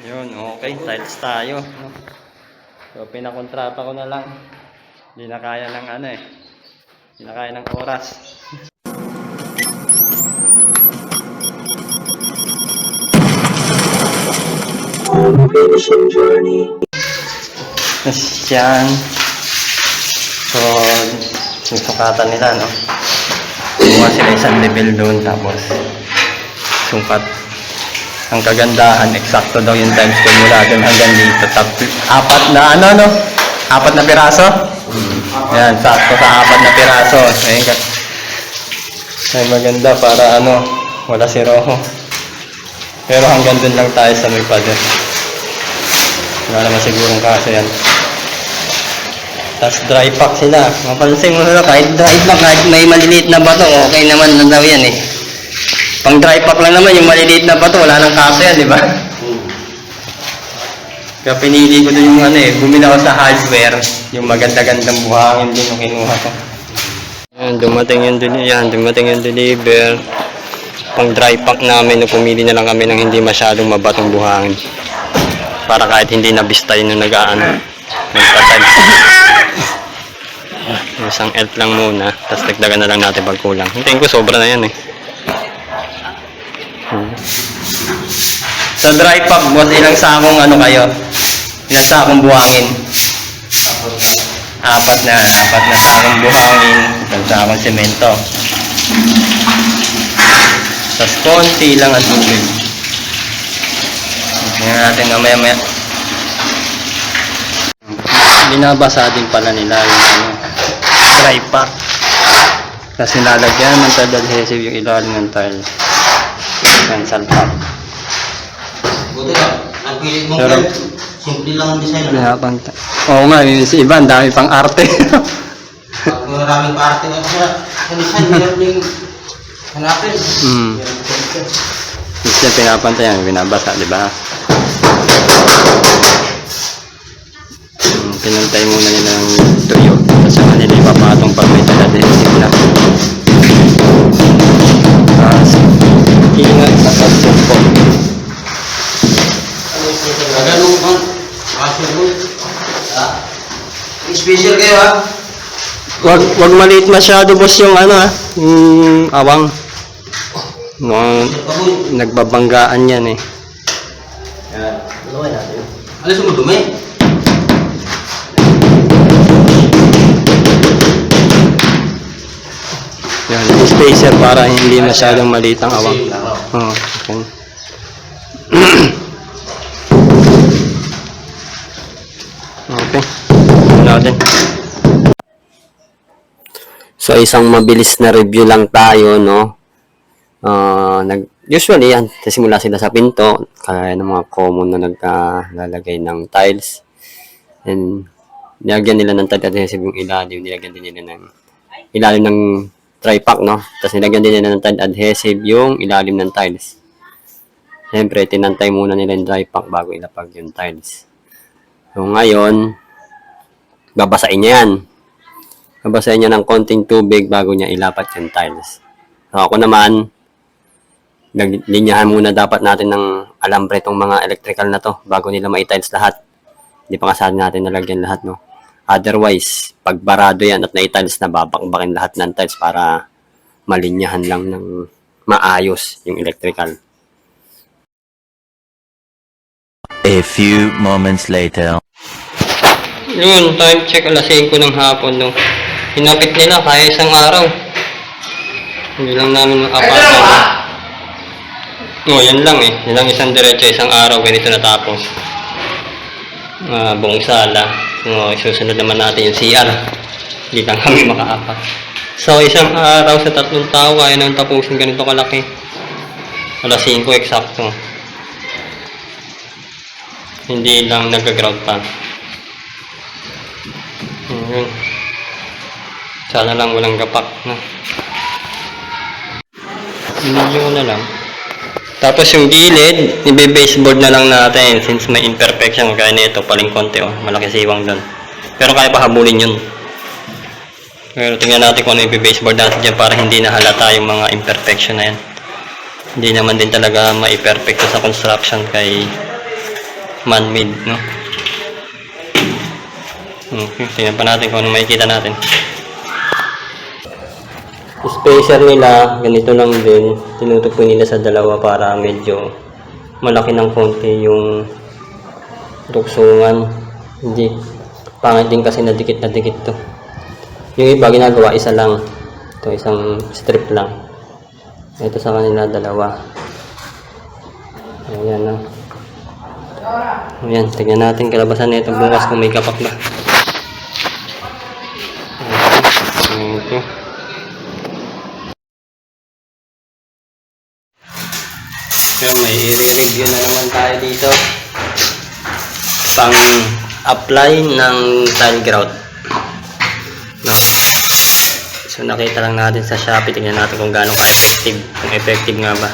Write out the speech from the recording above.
Yun, okay. Tiles tayo. No? So, pinakontrata ko na lang. Hindi na kaya ng ano eh. Hindi na kaya ng oras. Tapos yan. So, yung sukatan nila, no? Kumuha sila isang level doon, tapos sungkat. Ang kagandahan, eksakto daw yung times ko mula doon hanggang dito. Tap, apat na ano, no? Apat na piraso? Yan, sakto sa apat na piraso. Ayun ka. Ay, maganda para ano, wala si Rojo. Pero hanggang doon lang tayo sa may pader. Wala naman sigurong kaso yan. Tapos dry pack sila. Mapansin mo na kahit dry pack, kahit may maliliit na bato, okay naman na daw yan eh. Pang dry pack lang naman, yung maliliit na bato, wala nang kaso yan, di ba? Kaya pinili ko doon yung ano eh, bumili ako sa hardware, yung maganda-gandang buhangin din yung kinuha ko. Yan, dumating yung yan, dumating yung deliver. Pang dry pack namin, no, pumili na lang kami ng hindi masyadong mabatong buhangin. Para kahit hindi nabista yun yung nag-ano, nagtatimes. Isang elf lang muna, tapos dagdagan na lang natin pag kulang. Hintayin ko sobra na yan eh. Hmm. Sa dry pack, boss, ilang sakong ano kayo? Ilang sakong buhangin? Apat na, apat na sakong buhangin, isang sakong semento. Tapos konti lang ang tubig. Tingnan natin mamaya maya. Binabasa din pala nila yung ano, dry pack. Tapos nilalagyan ng tile adhesive yung ilalim ng tile. Yan, salpak. Buti ka, napili mo Pero- kayo. Simple lang ang design. ano? Pinapang Oo nga, yung si iba, ang dami pang arte. Pag maraming parte nga sa sa design, meron yung hanapin. Hmm. Yan, pinapantayan, binabasa, di ba? Hmm, pinantay muna nila ng tuyo. Tapos sa kanila ipapatong pag may tala adhesive na. Special kayo ha? Wag, wag maliit masyado boss yung ano ah, yung awang. No, nagbabanggaan yan eh. Yan. Dalawa natin. Alis mo dumi? Yan, spacer para hindi masyadong maliit ang awang. Ano, Oh, okay. Din. So isang mabilis na review lang tayo, no? Ah, nag usually yan, simula sila sa pinto, kaya ng mga common na naglalagay ng tiles. And nilagyan nila ng tile adhesive yung ilalim, nilagyan din nila ng ilalim ng tri-pack, no? Tapos nilagyan din nila ng tile adhesive yung ilalim ng tiles. Siyempre, tinantay muna nila yung dry pack bago ilapag yung tiles. So, ngayon, babasain niya yan. Babasain niya ng konting tubig bago niya ilapat yung tiles. So, ako naman, naglinyahan muna dapat natin ng alambre tong mga electrical na to bago nila ma-tiles lahat. Hindi pa kasali natin nalagyan lahat, no? Otherwise, pag barado yan at na-tiles na, babakbakin lahat ng tiles para malinyahan lang ng maayos yung electrical. A few moments later. Yun, time check alas 5 ng hapon no. Hinapit nila kaya isang araw. Hindi lang namin makapasok. No, yan lang eh. Yan lang isang diretso, isang araw, ganito natapos. Ah, buong sala. So, isusunod naman natin yung CR. Hindi lang kami makaapak. So, isang araw sa tatlong tao, kaya nang tapusin ganito kalaki. Alas 5 eksakto. Hindi lang nag-ground pa. Ayun. Sana lang walang gapak na. Hindi na lang. Tapos yung gilid, ibe-baseboard na lang natin since may imperfection kaya nito paling konti oh, malaki siwang doon. Pero kaya pa habulin yun. Pero tingnan natin kung ano yung baseboard natin dyan para hindi na halata yung mga imperfection na yan. Hindi naman din talaga ma-perfect sa construction kay man-made, no? Okay, tingnan pa natin kung ano makikita natin. Spacer nila, ganito lang din. Tinutukoy nila sa dalawa para medyo malaki ng konti yung tuksungan. Hindi. Pangit din kasi na dikit na dikit to. Yung iba ginagawa isa lang. Ito isang strip lang. Ito sa kanila dalawa. Ayan na. Ayan, tignan natin kalabasan nito bukas kung may kapak ba. Kaya may i-review na naman tayo dito. Pang apply ng tile grout. No? So nakita lang natin sa Shopee, tingnan natin kung gaano ka-effective. Kung effective nga ba.